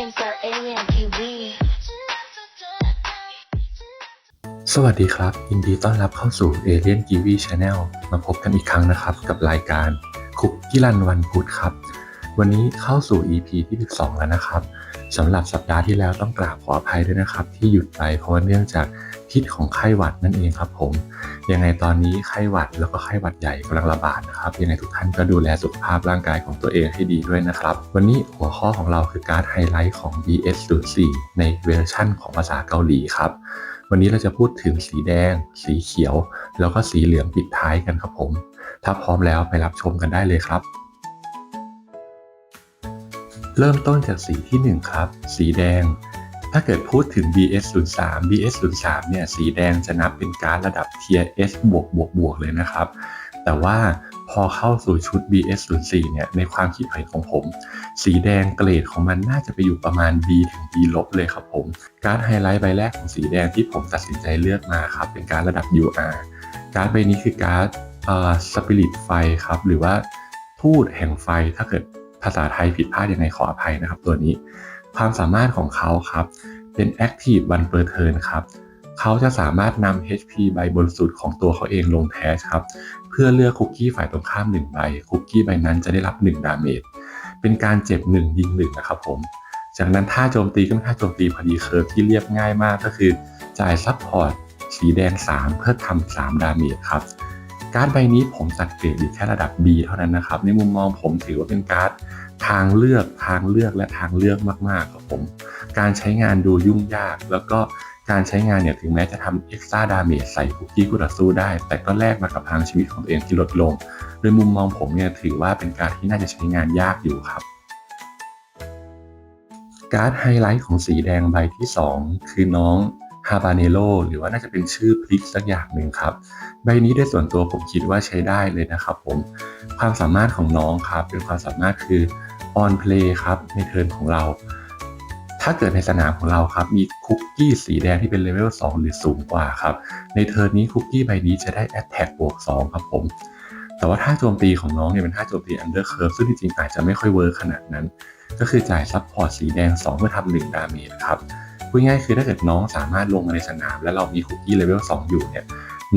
Cancer Alien TV สวัสดีครับ ยินดีต้อนรับเข้าสู่ Alien g v Channel มาพบกันอีกครั้งนะครับ กับรายการคุกกี้รันวันพุธครับ วันนี้เข้าสู่ EP ที่ 12 แล้วนะครับสำหรับสัปดาห์ที่แล้วต้องกราบขออภัยด้วยนะครับ ที่หยุดไปเพราะว่าเนื่องจากพิษของไข้หวัดนั่นเองครับผม ยังไงตอนนี้ไข้หวัดแล้วก็ไข้หวัดใหญ่กำลังระบาดนะครับ ยังไงทุกท่านก็ดูแลสุขภาพร่างกายของตัวเองให้ดีด้วยนะครับ วันนี้หัวข้อของเราคือการไฮไลท์ของ BS04 ในเวอร์ชั่นของภาษาเกาหลีครับวันนี้เราจะพูดถึงสีแดง สีเขียว แล้วก็สีเหลืองปิดท้ายกันครับผม ถ้าพร้อมแล้วไปรับชมกันได้เลยครับ เริ่มต้นจากสีที่ 1 ครับ สีแดง ถ้าเกิดพูดถึง BS03 BS03 เนี่ยสีแดงจะนับเป็นการดระดับ Tier S บวกบวกบวกเลยนะครับ แต่ว่าพอเข้าสู่ชุด BS04 เนี่ยในความคิดเห็นของผม สีแดงเกรดของมันน่าจะไปอยู่ประมาณ B ถึง B ลบเลยครับผม การ์ดไฮไลท์ใบแรกของสีแดงที่ผมตัดสินใจเลือกมาครับเป็นการดระดับ UR การ์ดใบนี้คือการ์ดสปิริตไฟครับหรือว่าทูตแห่งไฟถ้าเกิดภาษาไทยผิดพลาดยังไงขออภัยนะครับตัวนี้ ความสามารถของเขาครับ เป็น Active One Per Turn ครับ เขาจะสามารถนำ HP ใบบนสุดของตัวเขาเองลงแทชครับ เพื่อเลือกคุกกี้ฝ่ายตรงข้าม 1 ใบ คุกกี้ใบนั้นจะได้รับ 1 ดาเมจ เป็นการเจ็บ 1 ยิง 1 นะครับผม จากนั้นท่าโจมตีก็เป็นท่าโจมตีพอดีเคิร์ฟที่เรียบง่ายมากก็คือ จ่ายซับพอร์ตสีแดง 3 เพื่อทำ3ดาเมจครับการ์ดใบนี้ผมจัดเกรดอยู่แค่ระดับ B เท่านั้นนะครับ ในมุมมองผมถือว่าเป็นการ์ด ทางเลือกทางเลือกและทางเลือกมากๆครับผม การใช้งานดูยุ่งยาก แล้วก็การใช้งานเนี่ยถึงแม้จะทำเอ็กซ์ตร้าดาเมจใส่คุกกี้คู่ต่อสู้ได้ แต่ก็แลกมากับทางชีวิตของตัวเองที่ลดลง โดยมุมมองผมเนี่ยถือว่าเป็นการที่น่าจะใช้งานยากอยู่ครับการ์ดไฮไลท์ของสีแดงใบที่ 2 คือน้องฮาบาเนโ o หรือว่าน่าจะเป็นชื่อพลิกสักอย่างหนึ่งครับ ใบนี้ได้ส่วนตัวผมคิดว่าใช้ได้เลยนะครับผม ความสามารถของน้องครับเป็นความสามารถคือ on play ครับในเทิร์นของเรา ถ้าเกิดในสนามของเราครับมีคุกกี้สีแดงที่เป็นเลเวล2 หรือสูงกว่าครับ ในเทิร์นนี้คุกกี้ใบนี้จะได้ attack บวก2ครับผมแต่ว่าท่าโจมตีของน้องเนี่ยเป็นท่าโจมตี under curve ซึ่งจริงๆอาจจะไม่ค่อยเวิร์คขนาดนั้น ก็คือจ่ายซับพอร์ตสีแดง 2 เพื่อทำหนึ่งดาเมจครับพูดง่ายคือถ้าเกิดน้องสามารถลงมาในสนาม แล้วเรามีคุกกี้เลเวล2อยู่เนี่ย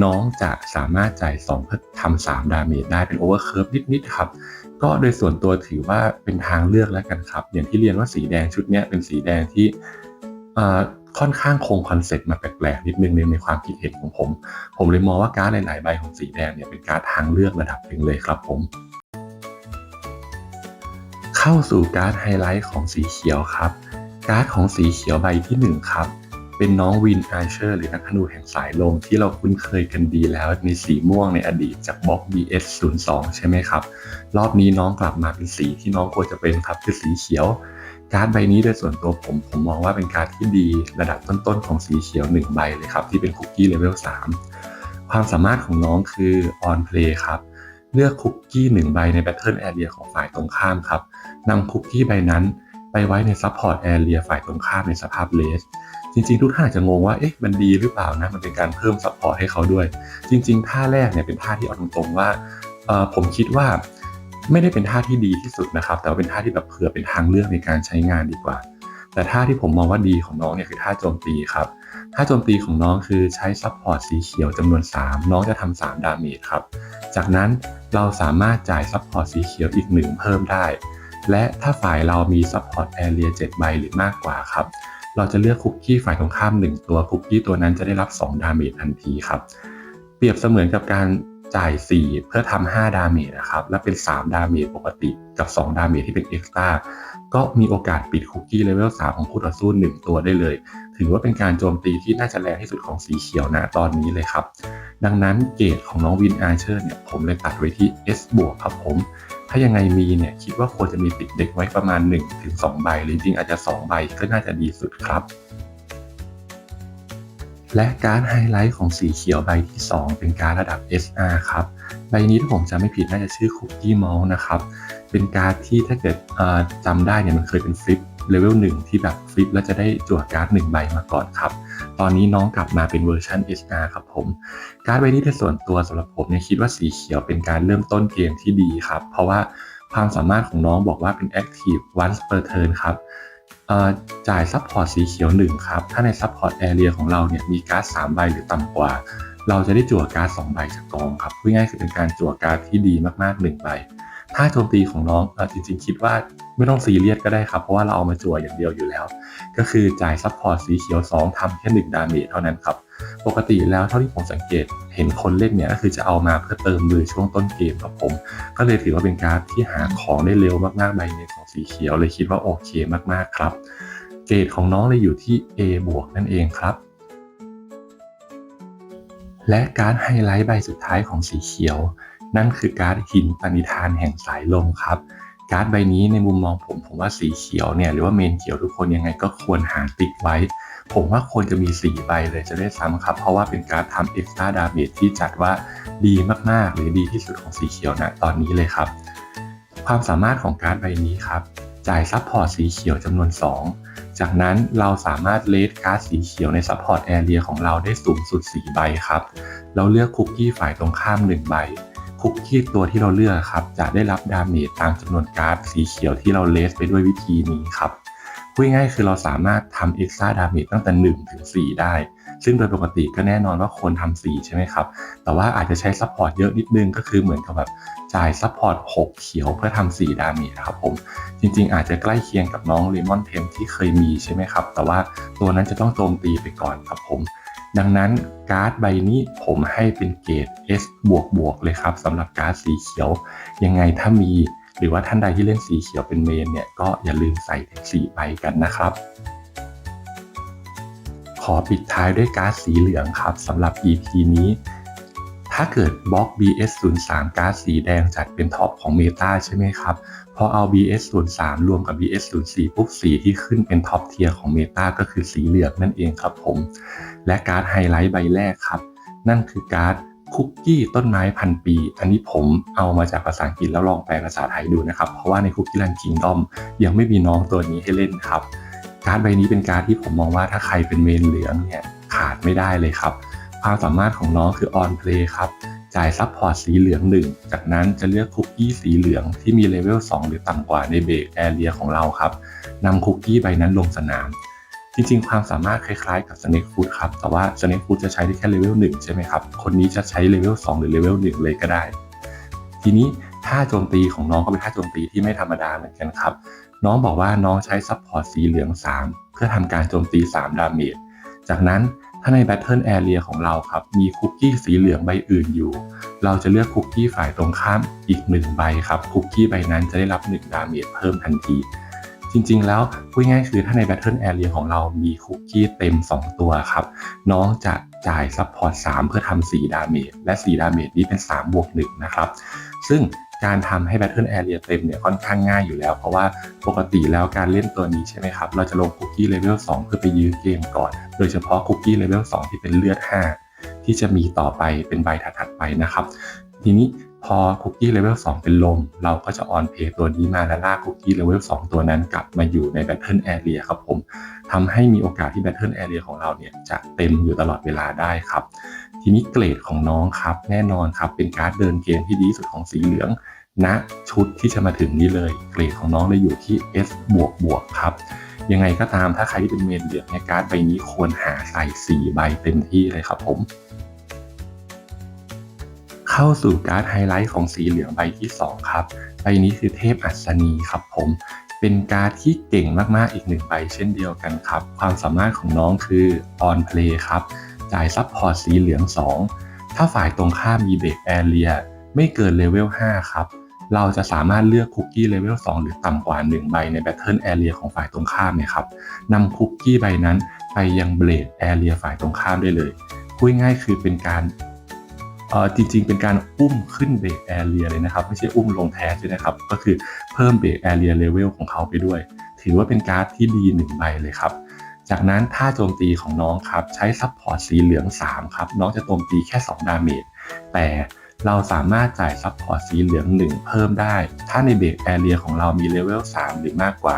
น้องจะสามารถจ่าย 2 เพื่อทำ3ดาเมจได้เป็นโอเวอร์เคิร์ฟนิดๆครับ ก็โดยส่วนตัวถือว่าเป็นทางเลือกแล้วกันครับ อย่างที่เรียนว่าสีแดงชุดนี้เป็นสีแดงที่ค่อนข้างคงคอนเซ็ปต์มาแปลกๆนิดนึงในในความคิดเห็นของผม ผมเลยมองว่าการ์ดหลายๆใบของสีแดงเนี่ยเป็นการดทางเลือกระดับหนึ่งเลยครับผม เข้าสู่การ์ดไฮไลท์ของสีเขียวครับ การ์ดของสีเขียวใบที่ 1 ครับ เป็นน้องวินอาร์เชอร์หรือนักธนูแห่งสายลมที่เราคุ้นเคยกันดีแล้วในสีม่วงในอดีตจากบล็อก BS02 ใช่ไหมครับ รอบนี้น้องกลับมาเป็นสีที่น้องควรจะเป็นครับคือสีเขียว การ์ดใบนี้โดยส่วนตัวผมผมมองว่าเป็นการ์ดที่ดีระดับต้นๆของสีเขียว 1 ใบเลยครับที่เป็นคุกกี้เลเวล3ความสามารถของน้องคือ on play ครับเลือกคุกกี้หนึ่งใบใน Battle Area ของฝ่ายตรงข้ามครับนำคุกกี้ใบนั้นไปไว้ใน Support Area ฝ่ายตรงข้ามในสภาพเลส จริงๆ ทุกท่านอาจจะงงว่าเอ๊ะมันดีหรือเปล่านะมันเป็นการเพิ่ม Support ให้เขาด้วย จริง ๆ ท่าแรกเนี่ยเป็นท่าที่เอาตรงๆว่าผมคิดว่าไม่ได้เป็นท่าที่ดีที่สุดนะครับ แต่เป็นท่าที่แบบเผื่อเป็นทางเลือกในการใช้งานดีกว่า แต่ท่าที่ผมมองว่าดีของน้องเนี่ยคือท่าโจมตีครับท่าโจมตีของน้องคือใช้ซัพพอร์ตสีเขียวจำนวน 3 น้องจะทำ3ดาเมจครับ จากนั้นเราสามารถจ่ายซัพพอร์ตสีเขียวอีก1เพิ่มได้ และถ้าฝ่ายเรามีซัพพอร์ตแอเรีย7ใบหรือมากกว่าครับ เราจะเลือกคุกกี้ฝ่ายตรงข้าม 1 ตัวคุกกี้ตัวนั้นจะได้รับ 2 ดาเมจทันทีครับ เปรียบเสมือนกับการจ่าย 4 เพื่อทำ5ดาเมจนะครับ และเป็น 3 ดาเมจปกติกับ 2 ดาเมจที่เป็นเอ็กซ์ต้าก็มีโอกาสปิดคุกกี้เลเวล 3 ของคู่ต่อสู้ 1 ตัวได้เลย ถือว่าเป็นการโจมตีที่น่าจะแรงที่สุดของสีเขียวนะตอนนี้เลยครับ ดังนั้นเกรดของน้องวินอาร์เชอร์เนี่ยผมเลยตัดไว้ที่ S บวกครับผม ถ้ายังไงมีเนี่ยคิดว่าควรจะมีติดเด็กไว้ประมาณ 1-2 ใบ หรือจริงอาจจะ 2 ใบก็น่าจะดีสุดครับ และการไฮไลท์ของสีเขียวใบที่ 2 เป็นการระดับ SR ครับ ใบนี้ถ้าผมจำไม่ผิดน่าจะชื่อคุกกี้มอลนะครับ เป็นการที่ถ้าเกิดจำได้เนี่ยมันเคยเป็นฟลิปเลเวลหนึ่งที่แบบฟลิปแล้วจะได้จั่วการ์ดหนึ่งใบมาก่อนครับ ตอนนี้น้องกลับมาเป็นเวอร์ชัน SR ครับผม การ์ดใบนี้ในส่วนตัวสำหรับผมเนี่ยคิดว่าสีเขียวเป็นการเริ่มต้นเกมที่ดีครับ เพราะว่าความสามารถของน้องบอกว่าเป็น Active once per turn ครับจ่ายซัพพอร์ตสีเขียว1ครับ ถ้าในซัพพอร์ตแอเรียของเราเนี่ยมีการ์ด3ใบหรือต่ำกว่า เราจะได้จั่วการ์ด2ใบจากกองครับพูดง่ายๆคือเป็นการจั่วการ์ดที่ดีมากๆ1ใบถ้าโจมตีของน้องอจริงๆคิดว่า ไม่ต้องซีเรียสก็ได้ครับ เพราะว่าเราเอามาจั่วอย่างเดียวอยู่แล้ว ก็คือจ่ายซัพพอร์ตสีเขียว 2ทำแค่1ดาเมจเท่านั้นครับ ปกติแล้วเท่าที่ผมสังเกตเห็นคนเล่นเนี่ยก็คือจะเอามาเพื่อเติมมือช่วงต้นเกมครับผม ก็เลยถือว่าเป็นการ์ดที่หาของได้เร็วมากๆใบหนึงของสีเขียวเลยคิดว่าโอเคมากๆครับเกรดของน้องเลยอยู่ที่ A บวกนั่นเองครับและการ์ดไฮไลท์ใบสุดท้ายของสีเขียว นั่นคือการ์ดหินปณิธานแห่งสายลมครับ การ์ดใบนี้ในมุมมองผมผมว่าสีเขียวเนี่ยหรือว่าเมนเขียวทุกคนยังไงก็ควรหาติดไว้ ผมว่าควรจะมี 4 ใบเลยจะได้ซ้ำครับ เพราะว่าเป็นการทำเอ็กซ์ตร้าดาเมจที่จัดว่าดีมากๆ หรือดีที่สุดของสีเขียวนะตอนนี้เลยครับ ความสามารถของการ์ดใบนี้ครับจ่ายซัพพอร์ตสีเขียวจำนวน 2 จากนั้นเราสามารถเลดการ์ดสีเขียวในซัพพอร์ตแอเรียของเราได้สูงสุด 4 ใบครับ เราเลือกคุกกี้ฝ่ายตรงข้าม 1 ใบ คุกกี้ตัวที่เราเลือกครับจะได้รับดาเมจตามจำนวนการ์ดสีเขียวที่เราเลสไปด้วยวิธีนี้ครับพูดง่ายคือเราสามารถทำเอ็กซ์ตร้าดาเมจตั้งแต่1ถึง4ได้ ซึ่งโดยปกติก็แน่นอนว่าควรทำ4ใช่ไหมครับ แต่ว่าอาจจะใช้ซัพพอร์ตเยอะนิดนึงก็คือเหมือนกับแบบจ่ายซัพพอร์ต6เขียวเพื่อทำ4ดาเมจครับผม จริงๆ อาจจะใกล้เคียงกับน้องเลมอนเทมที่เคยมีใช่ไหมครับ แต่ว่าตัวนั้นจะต้องโจมตีไปก่อนครับผม ดังนั้นการ์ดใบนี้ผมให้เป็นเกรด S บวกบวกเลยครับสำหรับการ์ดสีเขียว ยังไงถ้ามี หรือว่าท่านใดที่เล่นสีเขียวเป็นเมนเนี่ยก็อย่าลืมใส่ถึง4ใบกันนะครับ ขอปิดท้ายด้วยการ์ดสีเหลืองครับสำหรับ EP นี้ ถ้าเกิดบล็อก BS 0 3 การ์ดสีแดงจัดเป็นท็อปของเมตาใช่ไหมครับ พอเอา BS 0 3 รวมกับ BS 0 4 ปุ๊บสีที่ขึ้นเป็นท็อปเทียร์ของเมตาก็คือสีเหลืองนั่นเองครับผม และการ์ดไฮไลท์ใบแรกครับ นั่นคือการ์ดคุกกี้ต้นไม้พันปี อันนี้ผมเอามาจากภาษาอังกฤษแล้วลองแปลภาษาไทยดูนะครับ เพราะว่าในคุกกี้ l ัน n ิงดอมยังไม่มีน้องตัวนี้ให้เล่นครับ การ์ดใบนี้เป็นการ์ดที่ผมมองว่าถ้าใครเป็นเมนเหลืองเนี่ยขาดไม่ได้เลยครับ ความสามารถของน้องคือออนเพลย์ครับ จ่ายซัพพอร์ตสีเหลืองหนึ่งจากนั้นจะเลือกคุกกี้สีเหลืองที่มีเลเวล 2 หรือต่ำกว่าในเบรกแอเรียของเราครับนำคุกกี้ใบนั้นลงสนาม จริงๆ ความสามารถคล้ายๆกับ Snake Food ครับ แต่ว่า Snake Food จะใช้ได้แค่เลเวล 1 ใช่ไหมครับ คนนี้จะใช้เลเวล 2 หรือเลเวล 1 เลยก็ได้ ทีนี้ท่าโจมตีของน้องก็เป็นท่าโจมตีที่ไม่ธรรมดาเหมือนกันครับ น้องบอกว่าน้องใช้ซัพพอร์ตสีเหลือง 3 เพื่อทำการโจมตี 3 ดาเมจ จากนั้น ถ้าใน Battle Area ของเราครับ มีคุกกี้สีเหลืองใบอื่นอยู่ เราจะเลือกคุกกี้ฝ่ายตรงข้ามอีก 1 ใบครับ คุกกี้ใบนั้นจะได้รับ 1 ดาเมจเพิ่มทันที จริงๆ แล้วพูดง่ายๆคือถ้าใน Battle Area ของเรามีคุกกี้เต็ม 2 ตัวครับ น้องจะจ่ายซัพพอร์ต3เพื่อทำ4ดาเมจและ 4 ดาเมจนี้เป็น 3 บวก 1 นะครับ ซึ่ง การทำให้ Battle Area เต็มเนี่ยค่อนข้างง่ายอยู่แล้ว เพราะว่าปกติแล้วการเล่นตัวนี้ใช่ไหมครับ เราจะลงคุกกี้เลเวล2เพื่อไปยื้อเกมก่อน โดยเฉพาะคุกกี้เลเวล2ที่เป็นเลือด 5 ที่จะมีต่อไปเป็นใบถัดๆไปนะครับ ทีนี้พอคุกกี้เลเวล2เป็นลม เราก็จะออนเพย์ตัวนี้มาและลากคุกกี้เลเวล2ตัวนั้นกลับมาอยู่ใน Battle Area ครับผมทำให้มีโอกาสที่ Battle Area ของเราเนี่ยจะเต็มอยู่ตลอดเวลาได้ครับ ทีนี้เกรดของน้องครับ แน่นอนครับ เป็นการ์ดเดินเกมที่ดีสุดของสีเหลืองณชุดที่จะมาถึงนี้เลย เกรดของน้องเลยอยู่ที่ S บวกบวกครับ ยังไงก็ตามถ้าใครที่เป็นเมนเหลืองในการ์ดใบนี้ควรหาใส่4ใบเต็มที่เลยครับผมเข้าสู่การ์ดไฮไลท์ของสีเหลืองใบที่ 2 ครับ ใบนี้คือเทพอัศนีครับผม เป็นการ์ดที่เก่งมากๆอีกหนึ่งใบเช่นเดียวกันครับ ความสามารถของน้องคือออนเพลย์ครับ จ่ายซับพอร์ตสีเหลือง 2 ถ้าฝ่ายตรงข้ามมีเบรกแอเรียไม่เกินเลเวล 5 ครับ เราจะสามารถเลือกคุกกี้เลเวล 2 หรือต่ำกว่า 1 ใบใน Battle Area ของฝ่ายตรงข้ามเนี่ยครับนำคุกกี้ใบนั้นไปยังเบรดแอเรียฝ่ายตรงข้ามได้เลยพูดง่ายคือเป็นการเอ่อจริงๆ เป็นการอุ้มขึ้นเบรกแอเรียเลยนะครับ ไม่ใช่อุ้มลงแทนใช่ไหมครับ ก็คือเพิ่มเบรกแอเรียเลเวลของเขาไปด้วย ถือว่าเป็นการ์ดที่ดีหนึ่งใบเลยครับ จากนั้นท่าโจมตีของน้องครับใช้ซับพอร์ตสีเหลือง 3 ครับ น้องจะโจมตีแค่ 2 ดาเมจ แต่เราสามารถจ่ายซับพอร์ตสีเหลือง 1 เพิ่มได้ ถ้าในเบรกแอเรียของเรามีเลเวล 3 หรือมากกว่า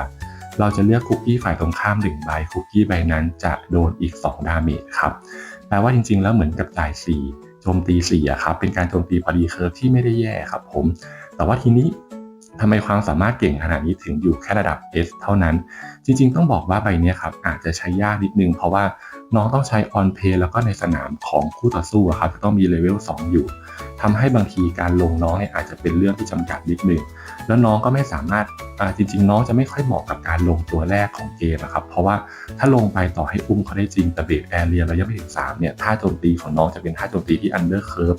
เราจะเลือกคุกกี้ฝ่ายตรงข้าม1ใบคุกกี้ใบนั้นจะโดนอีก 2 ดาเมจครับแปลว่าจริงๆ แล้วเหมือนกับจ่าย4โจมตี4อะครับเป็นการโจมตีพอดีเคิร์ฟที่ไม่ได้แย่ครับผม แต่ว่าทีนี้ ทำไมความสามารถเก่งขนาดนี้ถึงอยู่แค่ระดับ S เท่านั้น จริงๆ ต้องบอกว่าใบนี้ครับอาจจะใช้ยากนิดนึง เพราะว่าน้องต้องใช้ออนเพย์แล้วก็ในสนามของคู่ต่อสู้อะครับจะต้องมีเลเวล2อยู่ทำให้บางทีการลงน้องเนี่ยอาจจะเป็นเรื่องที่จำกัดนิดนึงแล้วน้องก็ไม่สามารถจริง ๆ น้องจะไม่ค่อยเหมาะกับการลงตัวแรกของเกมอะครับ เพราะว่าถ้าลงไปต่อให้อุ้มเขาได้จริงแต่เบรกแอเรียเรายังไม่ถึง3เนี่ยท่าโจมตีของน้องจะเป็นท่าโจมตีที่อันเดอร์เคิร์ฟ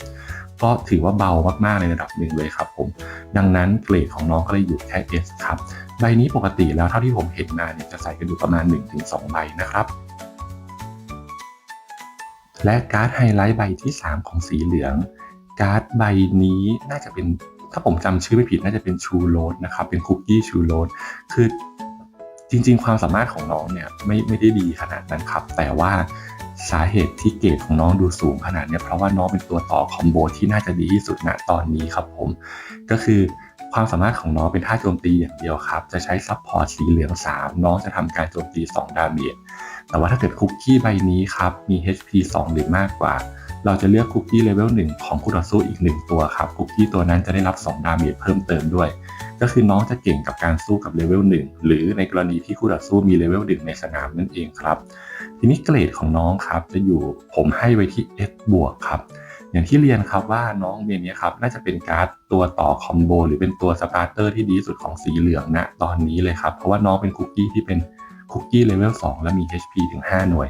ก็ถือว่าเบามากๆในระดับหนึ่งเลยครับผม ดังนั้นเกรดของน้องก็เลยอยู่แค่ S ครับ ใบนี้ปกติแล้วเท่าที่ผมเห็นมาเนี่ยจะใส่กันอยู่ประมาณ 1-2 ใบนะครับ และการ์ดไฮไลท์ใบที่ 3 ของสีเหลือง การ์ดใบนี้น่าจะเป็นถ้าผมจำชื่อไม่ผิดน่าจะเป็นชูโรสนะครับเป็นคุกกี้ชูโรสคือ จริง ๆ ความสามารถของน้องเนี่ยไม่ไม่ได้ดีขนาดนั้นครับ แต่ว่าสาเหตุที่เกรดของน้องดูสูงขนาดเนี้ยเพราะว่าน้องเป็นตัวต่อคอมโบที่น่าจะดีที่สุดณตอนนี้ครับผมก็คือความสามารถของน้องเป็นท่าโจมตีอย่างเดียวครับ จะใช้ซับพอร์ตสีเหลือง 3 น้องจะทำการโจมตี 2 ดาเมจแต่ว่าถ้าเกิดคุกกี้ใบนี้ครับ มี HP 2 หรือมากกว่า เราจะเลือกคุกกี้เลเวล1ของคู่ต่อสู้อีก 1 ตัวครับ คุกกี้ตัวนั้นจะได้รับ 2 ดาเมจเพิ่มเติมด้วย ก็คือน้องจะเก่งกับการสู้กับเลเวล1หรือในกรณีที่คู่ต่อสู้มีเลเวล1ในสนามนั่นเองครับ ทีนี้เกรดของน้องครับจะอยู่ผมให้ไว้ที่ S บวกครับอย่างที่เรียนครับว่าน้องเมียนี้ครับน่าจะเป็นการ์ดตัวต่อคอมโบหรือเป็นตัวสตาร์เตอร์ที่ดีสุดของสีเหลืองณตอนนี้เลยครับเพราะว่าน้องเป็นคุกกี้ที่เป็นคุกกี้เลเวล2และมี HP ถึง 5 หน่วย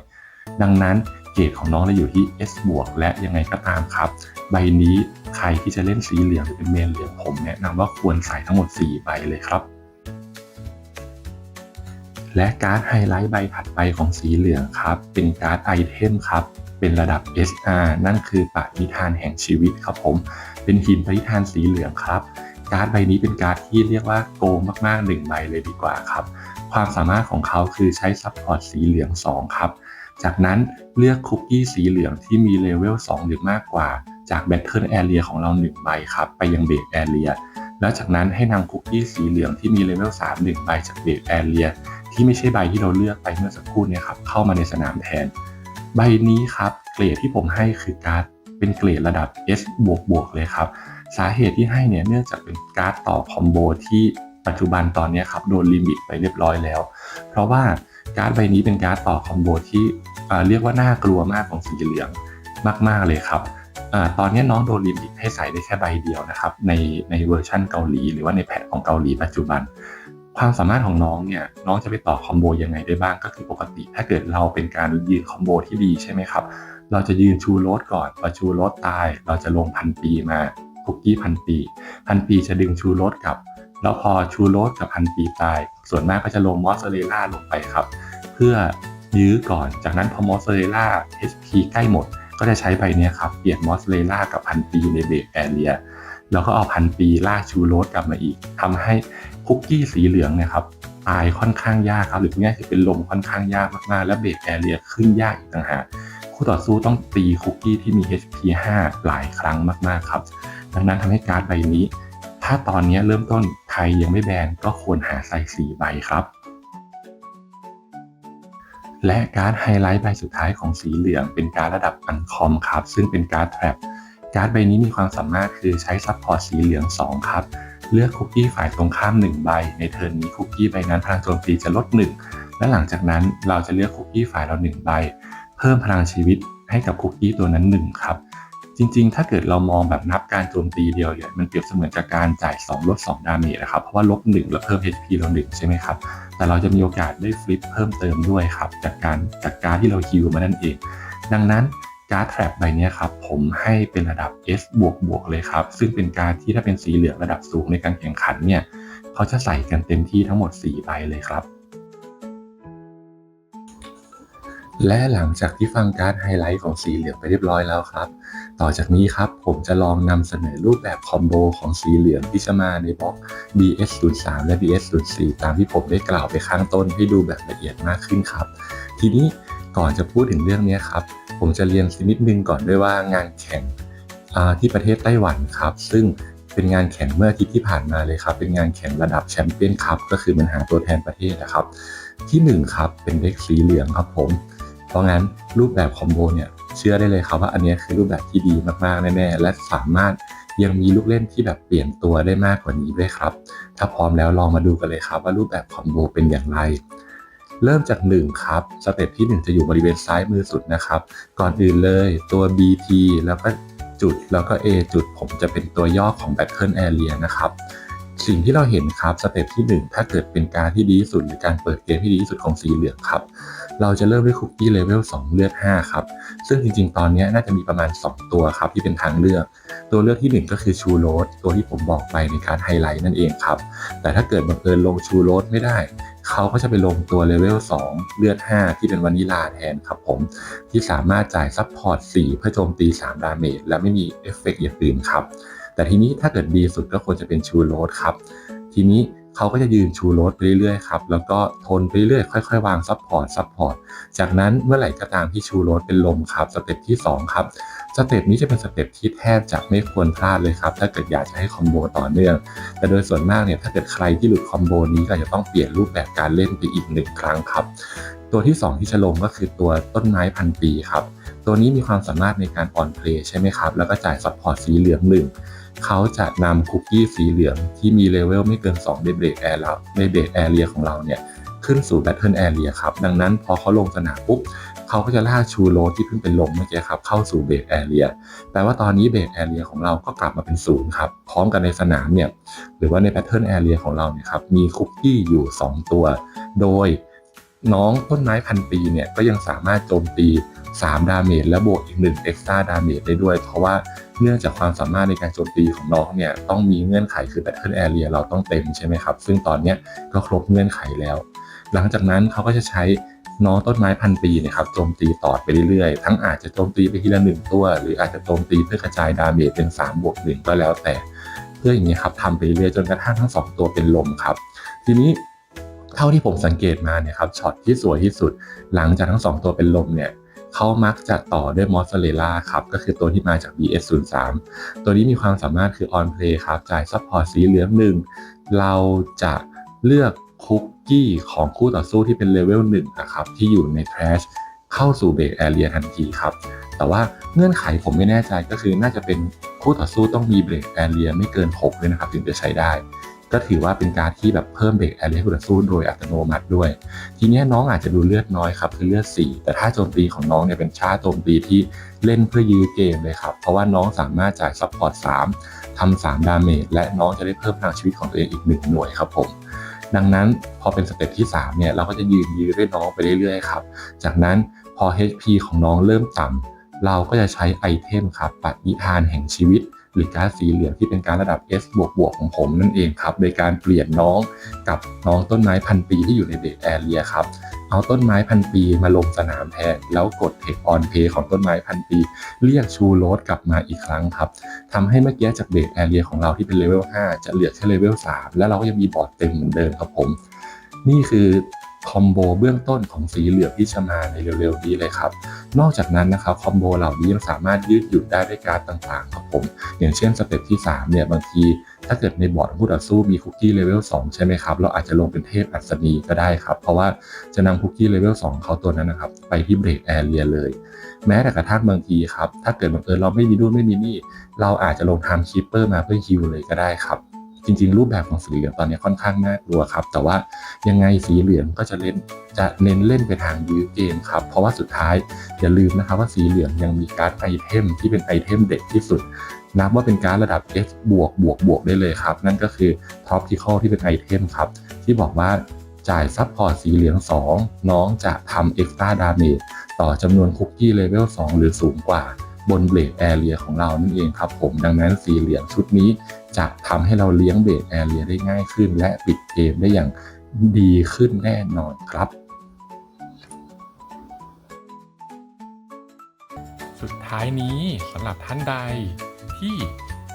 ดังนั้น เกรดของน้องเลยอยู่ที่ S บวกและยังไงก็ตามครับ ใบนี้ใครที่จะเล่นสีเหลืองหรือเป็นเมนเหลืองผมแนะนำว่าควรใส่ทั้งหมด 4 ใบเลยครับ และการ์ดไฮไลท์ใบถัดไปของสีเหลืองครับ เป็นการ์ดไอเทมครับเป็นระดับ SR นั่นคือปณิธานแห่งชีวิตครับผม เป็นหินปณิธานสีเหลืองครับ การ์ดใบนี้เป็นการ์ดที่เรียกว่าโกงมากๆหนึ่งใบเลยดีกว่าครับ ความสามารถของเขาคือใช้ซัพพอร์ตสีเหลือง 2 ครับ จากนั้นเลือกคุกกี้สีเหลืองที่มีเลเวล2 หรือมากกว่า จากแบตเทิลแอเรียของเรา1ใบครับ ไปยังเบรกแอเรียแล้วจากนั้นให้นำคุกกี้สีเหลืองที่มีเลเวล3 1ใบจากเบรกแอเรียที่ไม่ใช่ใบที่เราเลือกไปเมื่อสักครู่เนี่ยครับเข้ามาในสนามแทน ใบนี้ครับเกรดที่ผมให้คือการ์ดเป็นเกรดระดับ S บวกบวกเลยครับ สาเหตุที่ให้เนี่ยเนื่องจากเป็นการ์ดต่อคอมโบที่ ปัจจุบันตอนนี้ครับโดนลิมิตไปเรียบร้อยแล้ว เพราะว่าการ์ดใบนี้เป็นการ์ดต่อคอมโบที่เรียกว่าน่ากลัวมากของสีเหลืองมาก ๆเลยครับอตอนนี้น้องโดนลิมิตให้ใส่ได้แค่ใบเดียวนะครับในในเวอร์ชั่นเกาหลี หรือว่าในแพทของเกาหลีปัจจุบัน ความสามารถของน้องเนี่ยน้องจะไปต่อคอมโบยังไงได้บ้างก็คือปกติ ถ้าเกิดเราเป็นการยืนคอมโบที่ดีใช่ไหมครับเราจะยืนชูโรสก่อนพอชูโรสตาย เราจะลงพันปีมาคุกกี้พันปี พันปีจะดึงชูโรสกลับ แล้วพอชูโรสกับพันปีตาย ส่วนมากก็จะลงมอสซาเรลล่าลงไปครับ เพื่อยื้อก่อน จากนั้นพอมอสซาเรลล่า HP ใกล้หมด ก็จะใช้ใบนี้ครับ เปลี่ยนมอสซาเรลล่ากับพันปีในเบรกแอเรีย แล้วก็เอาพันปีล่าชูโรสกลับมาอีกทำให้คุกกี้สีเหลืองเนี่ยครับตายค่อนข้างยากครับ หรือง่ายคือเป็นลมค่อนข้างยากมากๆ และเบรกแอเรียขึ้นยากอีกต่างหากคู่ต่อสู้ต้องตีคุกกี้ที่มี HP 5 หลายครั้งมากๆครับ ดังนั้นทำให้การ์ดใบนี้ ถ้าตอนนี้เริ่มต้นไทยยังไม่แบนก็ควรหาใส่ 4 ใบครับ และการ์ดไฮไลท์ใบสุดท้ายของสีเหลืองเป็นการระดับอันคอมครับ ซึ่งเป็นการ์ดแทร็บการ์ดใบนี้มีความสามารถคือใช้ซัพพอร์ตสีเหลือง 2 ครับ เลือกคุกกี้ฝ่ายตรงข้าม 1 ใบ ในเทิร์นนี้คุกกี้ใบนั้นพลังโจมตีจะลด 1 และหลังจากนั้นเราจะเลือกคุกกี้ฝ่ายเรา 1 ใบ เพิ่มพลังชีวิตให้กับคุกกี้ตัวนั้น 1 ครับ จริงๆ ถ้าเกิดเรามองแบบนับการโจมตีเดียวเนี่ยมันเปรียบเสมือนกับการจ่าย 2ลด2ดาเมจนะครับ เพราะว่าลบ 1 แล้วเพิ่ม HP เรา 1 ใช่ไหมครับ แต่เราจะมีโอกาสได้ฟลิปเพิ่มเติมด้วยครับ จากการจากการที่เราฮิวมานั่นเอง ดังนั้นการ์ดแทร็บใบนี้ครับผมให้เป็นระดับ S บวกบวกเลยครับ ซึ่งเป็นการที่ถ้าเป็นสีเหลืองระดับสูงในการแข่งขันเนี่ยเขาจะใส่กันเต็มที่ทั้งหมด 4 ใบเลยครับ และหลังจากที่ฟังการ์ดไฮไลท์ของสีเหลืองไปเรียบร้อยแล้วครับ ต่อจากนี้ครับ ผมจะลองนำเสนอรูปแบบคอมโบของสีเหลืองที่จะมาในบล็อก BS03 และ BS04 ตามที่ผมได้กล่าวไปข้างต้นให้ดูแบบละเอียดมากขึ้นครับ ทีนี้ก่อนจะพูดถึงเรื่องนี้ครับ ผมจะเรียนสักนิดนึงก่อนด้วยว่างานแข่งที่ประเทศไต้หวันครับ ซึ่งเป็นงานแข่งเมื่ออาทิตย์ที่ผ่านมาเลยครับ เป็นงานแข่งระดับแชมเปี้ยนคัพก็คือมันหาตัวแทนประเทศนะครับ ที่1ครับเป็นเด็กสีเหลืองครับผม เพราะงั้นรูปแบบคอมโบเนี่ย เชื่อได้เลยครับว่าอันนี้คือรูปแบบที่ดีมากๆแน่ๆและสามารถยังมีลูกเล่นที่แบบเปลี่ยนตัวได้มากกว่านี้ด้วยครับ ถ้าพร้อมแล้วลองมาดูกันเลยครับ ว่ารูปแบบคอมโบเป็นอย่างไร เริ่มจาก 1 ครับ สเต็ปที่ 1 จะอยู่บริเวณซ้ายมือสุดนะครับ ก่อนอื่นเลยตัว BT แล้วก็จุดแล้วก็ A จุดผมจะเป็นตัวย่อของ Battle Area นะครับสิ่งที่เราเห็นครับสเต็ปที่ 1 ถ้าเกิดเป็นการที่ดีที่สุดหรือการเปิดเกมที่ดีที่สุดของสีเหลืองครับ เราจะเริ่มด้วยคุกกี้เลเวล2เลือด5ครับซึ่งจริงๆ ตอนนี้น่าจะมีประมาณ 2 ตัวครับที่เป็นทางเลือก ตัวเลือกที่ 1 ก็คือชูโรสตัวที่ผมบอกไปในการไฮไลท์นั่นเองครับแต่ถ้าเกิดบังเอิญลงชูโรสไม่ได้เขาก็จะไปลงตัวเลเวล2 เลือด 5 ที่เป็นวานิลาแทนครับผม ที่สามารถจ่ายซัพพอร์ต 4 เพื่อโจมตี 3 ดาเมจและไม่มีเอฟเฟกต์อย่างอื่นครับ แต่ทีนี้ถ้าเกิดดีสุดก็ควรจะเป็นชูโรสครับ ทีนี้ เขาก็จะยืนชูโรสไปเรื่อยๆครับแล้วก็ทนไปเรื่อยๆค่อยๆวางซัพพอร์ตซัพพอร์ตจากนั้นเมื่อไหร่ก็ตามที่ชูโรสเป็นลมครับสเต็ปที่ 2 ครับสเต็ปนี้จะเป็นสเต็ปที่แทบจะไม่ควรพลาดเลยครับถ้าเกิดอยากจะให้คอมโบต่อเนื่อง แต่โดยส่วนมากเนี่ยถ้าเกิดใครที่หลุดคอมโบนี้ก็จะต้องเปลี่ยนรูปแบบการเล่นไปอีกหนึ่งครั้งครับตัวที่ 2 ที่จะลงก็คือตัวต้นไม้พันปีครับตัวนี้มีความสามารถในการออนเพลย์ใช่ไหมครับแล้วก็จ่ายซัพพอร์ตสีเหลืองหนึ่ง เขาจะนำคุกกี้สีเหลืองที่มีเลเวลไม่เกิน2ในเบรกแอร์แล้วในเบรกแอเรียของเราเนี่ยขึ้นสู่แบทเทิลแอเรียครับ ดังนั้นพอเขาลงสนามปุ๊บเขาก็จะลากชูโรที่เพิ่งเป็นลมเมื่อกี้ครับเข้าสู่เบรกแอเรียแปลว่าตอนนี้เบรกแอเรียของเราก็กลับมาเป็นศูนย์ครับ พร้อมกันในสนามเนี่ยหรือว่าในแพทเทิร์นแอเรียของเราเนี่ยครับมีคุกกี้อยู่ 2 ตัว โดย น้องต้นไม้พันปีเนี่ยก็ยังสามารถโจมตี 3 ดาเมจและบวกอีก1 extra ดาเมจได้ด้วย เพราะว่าเนื่องจากความสามารถในการโจมตีของน้องเนี่ยต้องมีเงื่อนไขคือ Battle Area เราต้องเต็มใช่ไหมครับ ซึ่งตอนนี้ก็ครบเงื่อนไขแล้ว หลังจากนั้นเขาก็จะใช้น้องต้นไม้พันปีนะครับโจมตีต่อไปเรื่อยๆ ทั้งอาจจะโจมตีไปทีละหนึ่งตัว หรืออาจจะโจมตีเพื่อกระจายดาเมจเป็น3บวก1ก็แล้วแต่ เพื่ออย่างนี้ครับทำไปเรื่อยๆจนกระทั่งทั้งสองตัวเป็นลมครับ ทีนี้ เท่าที่ผมสังเกตมาเนี่ยครับช็อตที่สวยที่สุด หลังจากทั้งสองตัวเป็นลมเนี่ยเขามักจะต่อด้วยมอสซาเรลล่าครับก็คือตัวที่มาจาก BS03 ตัวนี้มีความสามารถคือ On Play ครับจ่ายซัพพอร์ตสีเหลืองหนึ่งเราจะเลือกคุกกี้ของคู่ต่อสู้ที่เป็นเลเวลหนึ่งนะครับที่อยู่ใน Trash เข้าสู่เบรกแอเรียทันทีครับแต่ว่าเงื่อนไขผมไม่แน่ใจก็คือน่าจะเป็นคู่ต่อสู้ต้องมีเบรกแอเรียไม่เกิน 6 เลยนะครับถึงจะใช้ได้ ก็ถือว่าเป็นการที่แบบเพิ่มเบรกแอลเรียให้คู่ต่อสู้โดยอัตโนมัติด้วย ทีนี้น้องอาจจะดูเลือดน้อยครับคือเลือด4แต่ถ้าโจมตีของน้องเนี่ยเป็นชาโจมตีที่เล่นเพื่อยื้อเกมเลยครับเพราะว่าน้องสามารถจ่ายซัพพอร์ต3ทำ3ดาเมจและน้องจะได้เพิ่มพลังชีวิตของตัวเองอีก 1 หน่วยครับผมดังนั้นพอเป็นสเต็ปที่3เนี่ยเราก็จะยืนยื้อด้วยน้องไปเรื่อยๆครับ จากนั้นพอ HP ของน้องเริ่มต่ำเราก็จะใช้ไอเทมครับปัดนิทานแห่งชีวิต หรือการสีเหลืองที่เป็นการระดับ S บวกบวกของผมนั่นเองครับโดยการเปลี่ยนน้องกับน้องต้นไม้พันปีที่อยู่ในเบรกแอเรียครับเอาต้นไม้พันปีมาลงสนามแทนแล้วกดเทคออนเพย์ของต้นไม้พันปี เรียกชูโรสกลับมาอีกครั้งครับทำให้เมื่อกี้จากเบรกแอเรียของเราที่เป็นเลเวล5จะเหลือแค่เลเวล3แล้วเราก็ยังมีบอร์ดเต็มเหมือนเดิมครับผม นี่คือ คอมโบเบื้องต้นของสีเหลืองที่จะมาในเร็วๆนี้เลยครับ นอกจากนั้นนะครับคอมโบเหล่านี้ยังสามารถยืดหยุ่นได้ด้วยการต่างๆครับผม อย่างเช่นสเต็ปที่3เนี่ยบางที ถ้าเกิดในบอร์ดของผู้ต่อสู้มีคุกกี้เลเวล2ใช่ไหมครับ เราอาจจะลงเป็นเทพอัศนีก็ได้ครับ เพราะว่าจะนำคุกกี้เลเวล2เขาตัวนั้นนะครับ ไปที่เบรกแอเรียเลย แม้แต่กระทั่งบางทีครับ ถ้าเกิดบังเอิญเราไม่มีนู่นไม่มีนี่ เราอาจจะลงไทม์คีปเปอร์มาเพื่อฮิวเลยก็ได้ครับ จริง ๆ รูปแบบของสีเหลืองตอนนี้ค่อนข้างน่ากลัวครับ แต่ว่ายังไงสีเหลืองก็จะเล่นจะเน้นเล่นไปทางยื้อเกมครับ เพราะว่าสุดท้ายอย่าลืมนะครับว่าสีเหลืองยังมีการ์ดไอเทมที่เป็นไอเทมเด็ดที่สุด นับว่าเป็นการดระดับ S บวกบวกบวกได้เลยครับ นั่นก็คือ Top t i c a l ที่เป็นไอเทมครับ ที่บอกว่าจ่ายซับพอร์ตสีเหลือง 2 น้องจะทำ Extra Damage ต่อจำนวนคุกกี้เลเวล 2 หรือสูงกว่าบนเบรกแอเรียของเรานั่นเองครับผมดังนั้นสีเหลืองชุดนี้ จะทำให้เราเลี้ยงเบรกแอเรียได้ง่ายขึ้น และปิดเกมได้อย่างดีขึ้นแน่นอนครับ สุดท้ายนี้สำหรับท่านใดที่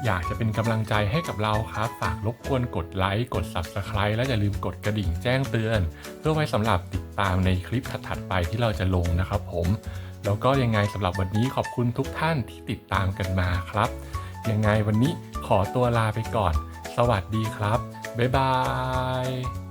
อยากจะเป็นกำลังใจให้กับเราครับ ฝากรบกวนกดไลค์ กด Subscribe และอย่าลืมกดกระดิ่งแจ้งเตือน เพื่อไว้สำหรับติดตามในคลิปถัดๆไปที่เราจะลงนะครับผม แล้วก็ยังไงสำหรับวันนี้ขอบคุณทุกท่านที่ติดตามกันมาครับ ยังไงวันนี้ขอตัวลาไปก่อน สวัสดีครับ บ๊ายบาย